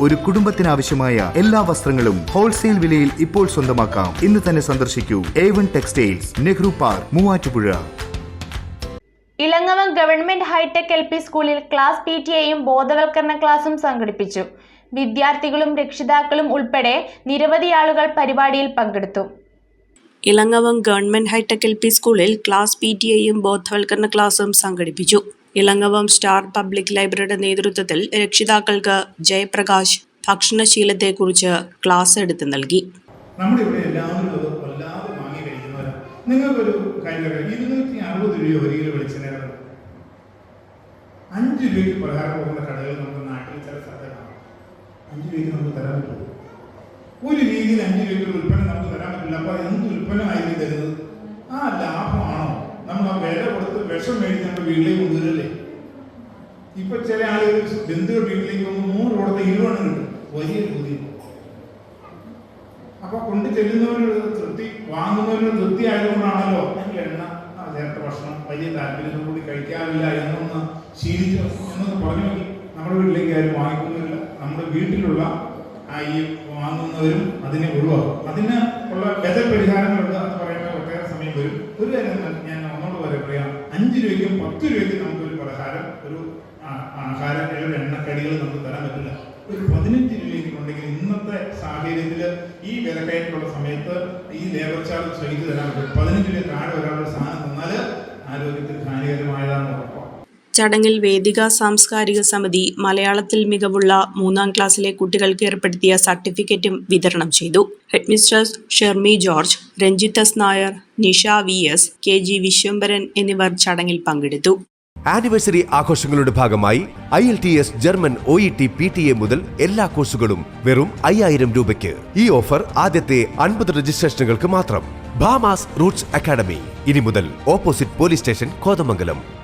ഒരു കുടുംബത്തിനാവശ്യമായ എല്ലാ വസ്ത്രങ്ങളും ഹോൾസെയിൽ വിലയിൽ ഇപ്പോൾ സ്വന്തമാക്കാം. ഇന്ന് തന്നെ സന്ദർശിക്കൂ. A one textiles Nehru park Muvattupuzha. Elangavam government hitech L P സ്കൂളിൽ ക്ലാസ് പി ടി എയും ബോധവൽക്കരണ ക്ലാസും സംഘടിപ്പിച്ചു. വിദ്യാർത്ഥികളും രക്ഷിതാക്കളും ഉൾപ്പെടെ നിരവധി ആളുകൾ പരിപാടിയിൽ പങ്കെടുത്തു. Elangavam government hitech L P സ്കൂളിൽ ക്ലാസ് പി ടി എയും ബോധവൽക്കരണ ക്ലാസും സംഘടിപ്പിച്ചു. ഇളങ്ങവം സ്റ്റാർ പബ്ലിക് ലൈബ്രറിയുടെ നേതൃത്വത്തിൽ രക്ഷിതാക്കൾക്ക് ജയപ്രകാശ് ഭക്ഷണശീലത്തെക്കുറിച്ച് ക്ലാസ് എടുത്തു നൽകി. നമ്മളിവിടെ എല്ലാവരും ഒരു അഞ്ച് രൂപയ്ക്ക് പ്രകാരം പോകുന്ന കടകൾ നമ്മുടെ നാട്ടിൽ ചില അഞ്ച് രൂപയ്ക്ക് നമുക്ക് തരാൻ പറ്റുള്ളൂ ഒരു രീതിയിൽ അഞ്ച് രൂപയ്ക്ക് ഉൽപ്പന്നം നമുക്ക് തരാൻ വിഷം മേടിച്ച് നമ്മുടെ വീട്ടിലേക്ക് കൊണ്ടുവരല്ലേ? ഇപ്പൊ ചില ആളുകൾ ബന്ധുക്കൾ വീട്ടിലേക്ക് വന്ന് നൂറ് കൊടുത്ത ഇരുപണ്ണം കിട്ടും. വലിയ ചോദ്യം. അപ്പൊ കൊണ്ട് ചെല്ലുന്നവരുടെ തൃപ്തി വാങ്ങുന്നവരുടെ തൃപ്തി ആയതുകൊണ്ടാണല്ലോ എനിക്ക് എണ്ണ ആ, ചേർത്ത ഭക്ഷണം വലിയ താല്പര്യത്തോടു കൂടി കഴിക്കാറില്ല എന്നൊന്ന് ശീലിച്ചു എന്നൊന്ന് പറഞ്ഞു നമ്മുടെ വീട്ടിലേക്ക് ആരും വാങ്ങിക്കുന്നില്ല നമ്മുടെ വീട്ടിലുള്ള ആ ഈ വാങ്ങുന്നവരും അതിനെ ഒഴിവാക്കും. അതിന് ഉള്ള ബദൽ പരിഹാരങ്ങളുണ്ട് എന്ന് പറയുമ്പോൾ ഒട്ടേറെ സമയം വരും. ഒരു കാര്യം ഞാൻ ഒന്നോട് വരെ പറയാം. അഞ്ച് രൂപയ്ക്കും പത്ത് രൂപയ്ക്കും നമുക്കൊരു പലഹാരം ഒരു ആഹാരം ഒരു എണ്ണക്കടികൾ നമുക്ക് തരാൻ പറ്റില്ല. ഒരു പതിനഞ്ച് രൂപയെങ്കിലും ഉണ്ടെങ്കിൽ ഇന്നത്തെ സാഹചര്യത്തിൽ ഈ വിലക്കയറ്റുള്ള സമയത്ത് ഈ ലേബർ ചാർജ് ചെയ്തു തരാൻ പറ്റും. പതിനഞ്ച് രൂപ താഴെ ഒരാളുടെ സാധനം തന്നാൽ ഉറപ്പാണ് ചടങ്ങിൽ വേദിക സാംസ്കാരിക സമിതി മലയാളത്തിൽ മികവുള്ള മൂന്നാം ക്ലാസ്സിലെ കുട്ടികൾക്ക് ഏർപ്പെടുത്തിയ സർട്ടിഫിക്കറ്റും വിതരണം ചെയ്തു. Headmistress Shermi George Ranjith S Nair Nisha V S K G Vishwambharan എന്നിവർ ചടങ്ങിൽ പങ്കെടുത്തു. ആനിവേഴ്സറി ആഘോഷങ്ങളുടെ ഭാഗമായി I L T S German O E T P T A മുതൽ എല്ലാ കോഴ്സുകളും വെറും അയ്യായിരം രൂപയ്ക്ക്. ഈ ഓഫർ ആദ്യത്തെ അൻപത് രജിസ്ട്രേഷനുകൾക്ക് മാത്രം. Bhama's roots academy. ഇനി മുതൽ ഓപ്പോസിറ്റ് പോലീസ് സ്റ്റേഷൻ കോതമംഗലം.